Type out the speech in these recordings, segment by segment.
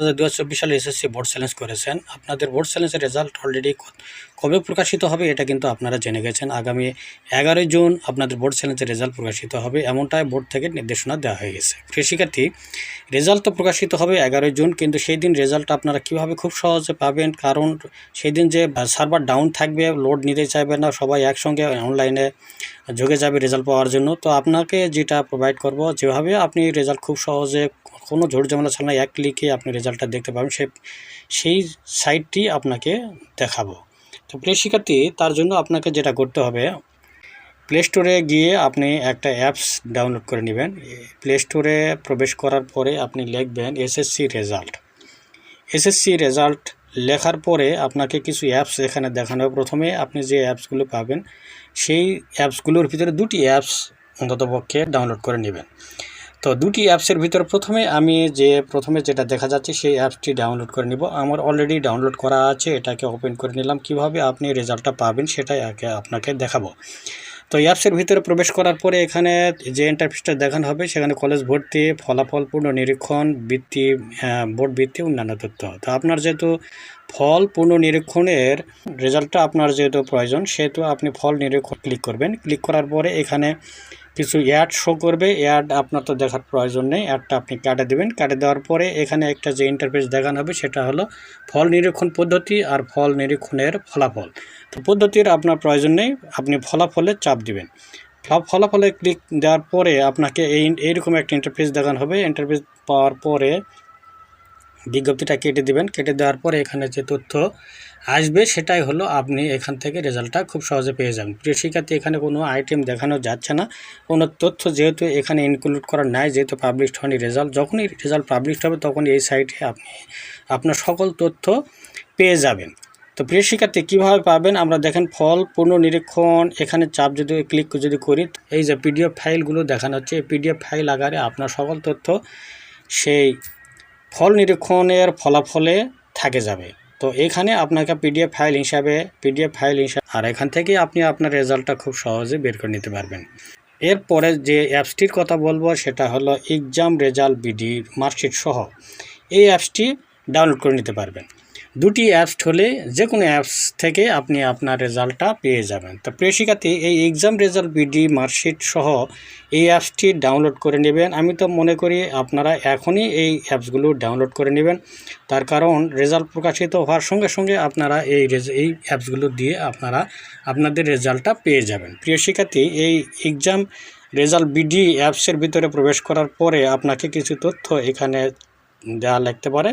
দু হাজার চব্বিশ সালে এসএসসি বোর্ড চ্যালেঞ্জ করেছেন। আপনাদের বোর্ড চ্যালেঞ্জের রেজাল্ট অলরেডি কবে প্রকাশিত হবে এটা কিন্তু আপনারা জেনে গেছেন। আগামী এগারোই জুন আপনাদের বোর্ড চ্যালেঞ্জের রেজাল্ট প্রকাশিত হবে, এমনটাই বোর্ড থেকে নির্দেশনা দেওয়া হয়ে গেছে। শিক্ষার্থী রেজাল্ট তো প্রকাশিত হবে এগারোই জুন, কিন্তু সেই দিন রেজাল্ট আপনারা কীভাবে খুব সহজে পাবেন? কারণ সেই দিন যে সার্ভার ডাউন থাকবে লোড নিতে চাইবে না, সবাই একসঙ্গে অনলাইনে যোগে যাবে রেজাল্ট পাওয়ার জন্য। তো আপনাকে যেটা প্রোভাইড করব, যেভাবে আপনি রেজাল্ট খুব সহজে কোনো ঝোড় ঝামেলা ছাড়া এক ক্লিকে আপনি রেজাল্টটা দেখতে পাবেন, সে, সেই সাইটটি আপনাকে দেখাবো। তো প্রিয় শিক্ষার্থী, তার জন্য আপনাকে যেটা করতে হবে প্লে স্টোরে গিয়ে আপনি একটা অ্যাপস ডাউনলোড করে নেবেন। প্লে স্টোরে প্রবেশ করার পরে আপনি লিখবেন এসএসসি রেজাল্ট এসএসসি রেজাল্ট লেখার পরে আপনাকে কিছু অ্যাপস এখানে দেখানো হবে। প্রথমে আপনি যে অ্যাপসগুলো পাবেন, সেই অ্যাপসগুলোর ভিতরে দুটি অ্যাপস অন্ততপক্ষে ডাউনলোড করে নেবেন। তো দুটি অ্যাপসের ভিতরে প্রথমে আমি যে প্রথমে যেটা দেখা যাচ্ছে সেই অ্যাপসটি ডাউনলোড করে নিব। আমার অলরেডি ডাউনলোড করা আছে, এটাকে ওপেন করে নিলাম। কীভাবে আপনি রেজাল্টটা পাবেন সেটাই আগে আপনাকে দেখাবো। তো অ্যাপসের ভিতরে প্রবেশ করার পরে এখানে যে ইন্টারফেসটা দেখানো হবে, সেখানে কলেজ ভর্তি ফলাফল পূর্ণ নিরীক্ষণ, বৃত্তি বোর্ড বৃত্তি, অন্যান্য তথ্য। তো আপনার যেহেতু ফল পূর্ণ নিরীক্ষণের রেজাল্টটা আপনার যেহেতু প্রয়োজন, সেহেতু আপনি ফল নিরীক্ষণ ক্লিক করবেন। ক্লিক করার পরে এখানে কিছু অ্যাড শো করবে অ্যাড আপনার তো দেখার প্রয়োজন নেই অ্যাডটা আপনি কাটে দেবেন। কাটে দেওয়ার পরে এখানে একটা যে ইন্টারফেস দেখানো হবে সেটা হলো ফল নিরীক্ষণ পদ্ধতি আর ফল নিরীক্ষণের ফলাফল। তো পদ্ধতির আপনার প্রয়োজন নেই, আপনি ফলাফলে চাপ দিবেন। ফলাফলে ক্লিক দেওয়ার পরে আপনাকে এই, এইরকম একটা ইন্টারফেস দেখানো হবে। ইন্টারফেস পাওয়ার পরে বিজ্ঞপ্তিটা কেটে দিবেন। কেটে দেওয়ার পরে এখানে যে তথ্য আসবে সেটাই হলো আপনি এখান থেকে রেজাল্টটা খুব সহজে পেয়ে যাবেন। প্রিয় শিক্ষার্থী, এখানে কোনো আইটেম দেখানো যাচ্ছে না। কোনো তথ্য যেহেতু এখানে ইনক্লুড করা নাই, যেহেতু পাবলিশড হয়নি রেজাল্ট যখনই রেজাল্ট পাবলিশড হবে তখন এই সাইটে আপনি, আপনার সকল তথ্য পেয়ে যাবেন। তো প্রিয় শিক্ষার্থী, কীভাবে পাবেন? আমরা দেখেন ফল, পূর্ণ নিরীক্ষণ, এখানে চাপ যদি ক্লিক যদি করি, এই যে পিডিএফ ফাইলগুলো দেখানো হচ্ছে, এই পিডিএফ ফাইল আকারে আপনার সকল তথ্য সেই ফল নিরীক্ষণের ফলাফলে থাকে যাবে। তো এখানে আপনাকে পিডিএফ ফাইল হিসাবে পিডিএফ ফাইল হিসাবে আর এখান থেকে আপনি আপনার রেজাল্টটা খুব সহজে বের করে নিতে পারবেন। এরপরে যে অ্যাপসটির কথা বলব, সেটা হলো এক্সাম রেজাল্ট বিডি মার্কশিট সহ। এই অ্যাপসটি ডাউনলোড করে নিতে পারবেন। দুটি অ্যাপস হলে যে কোনো অ্যাপস থেকে আপনি আপনার রেজাল্টটা পেয়ে যাবেন। তো প্রিয় শিক্ষার্থী, এই এক্সাম রেজাল্ট বিডি মার্কশিট সহ এই অ্যাপসটি ডাউনলোড করে নেবেন। আমি তো মনে করি আপনারা এখনই এই অ্যাপসগুলো ডাউনলোড করে নেবেন। তার কারণ রেজাল্ট প্রকাশিত হওয়ার সঙ্গে সঙ্গে আপনারা এই এই অ্যাপসগুলো দিয়ে আপনারা আপনাদের রেজাল্টটা পেয়ে যাবেন। প্রিয় শিক্ষার্থী, এই এক্সাম রেজাল্ট বিডি অ্যাপসের ভিতরে প্রবেশ করার পরে আপনাকে কিছু তথ্য এখানে দেওয়া লাগতে পারে।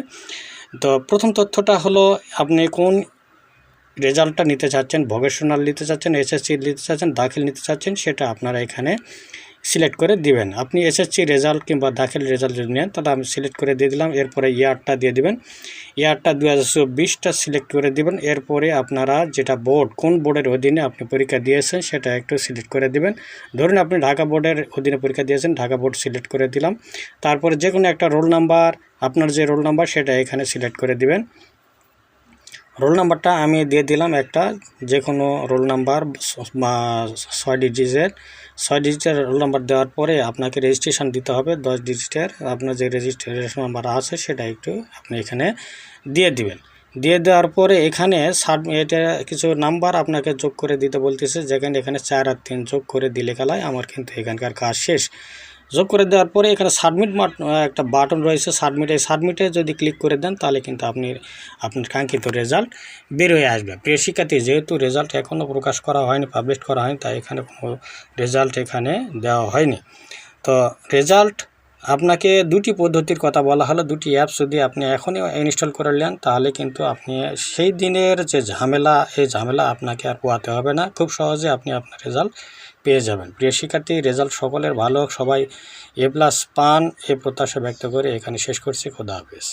তো প্রথম তথ্যটা হলো, আপনি কোন রেজাল্টটা নিতে চাচ্ছেন, ভোকেশনাল নিতে চাচ্ছেন, এসএসসি নিতে চাচ্ছেন, দাখিল নিতে চাচ্ছেন, সেটা আপনারা এখানে সিলেক্ট করে দিবেন। আপনি এসএসসি রেজাল্ট কিংবা দাখিল রেজাল্ট যদি নেন, তাহলে আমি সিলেক্ট করে দিয়ে দিলাম। এরপরে ইয়ারটা দিয়ে দিবেন। ইয়ারটা দু হাজার সিলেক্ট করে দিবেন। এরপরে আপনারা যেটা বোর্ড, কোন বোর্ডের অধীনে আপনি পরীক্ষা দিয়েছেন, সেটা একটু সিলেক্ট করে দিবেন। ধরুন আপনি ঢাকা বোর্ডের অধীনে পরীক্ষা দিয়েছেন, ঢাকা বোর্ড সিলেক্ট করে দিলাম। তারপরে যে কোনো একটা রোল নাম্বার, আপনার যে রোল নাম্বার, সেটা এখানে সিলেক্ট করে দিবেন। রোল নাম্বারটা আমি দিয়ে দিলাম একটা যে কোনো রোল নাম্বার ছয় ডিজিটের ছয় ডিজিটের রোল নাম্বার দেওয়ার পরে আপনাকে রেজিস্ট্রেশন দিতে হবে, দশ ডিজিটের আপনার যে রেজিস্ট্রেশন নাম্বার আছে সেটা একটু আপনি এখানে দিয়ে দিবেন। দিয়ে দেওয়ার পরে এখানে এটা কিছু নাম্বার আপনাকে যোগ করে দিতে বলতেছে, যেখানে এখানে চার আর তিন যোগ করে দিলে খেলায় আমার কিন্তু এখানকার কাজ শেষ। যোগ করে দেওয়ার পরে এখানে সাবমিট একটা বাটন রয়েছে সাবমিটে সাবমিটে যদি ক্লিক করে দেন, তাহলে কিন্তু আপনি, আপনার কাঙ্ক্ষিত রেজাল্ট বের হয়ে আসবে। প্রিয় শিক্ষার্থী, যেহেতু রেজাল্ট এখনও প্রকাশ করা হয়নি পাবলিশ করা হয়নি, তাই এখানে রেজাল্ট এখানে দেওয়া হয়নি। তো রেজাল্ট আপনাকে দুটি পদ্ধতির কথা বলা হলো, দুটি অ্যাপস যদি আপনি এখনই ইনস্টল করে নেন, তাহলে কিন্তু আপনি সেই দিনের যে ঝামেলা, এই ঝামেলা আপনাকে আর পোয়াতে হবে না। খুব সহজে আপনি আপনার রেজাল্ট পেয়ে যাবেন। প্রিয় শিক্ষার্থী রেজাল্ট সকলের ভালো, সবাই এ প্লাস পান এ প্রত্যাশা ব্যক্ত করে এখানে শেষ করছি। খোদা হাফেজ।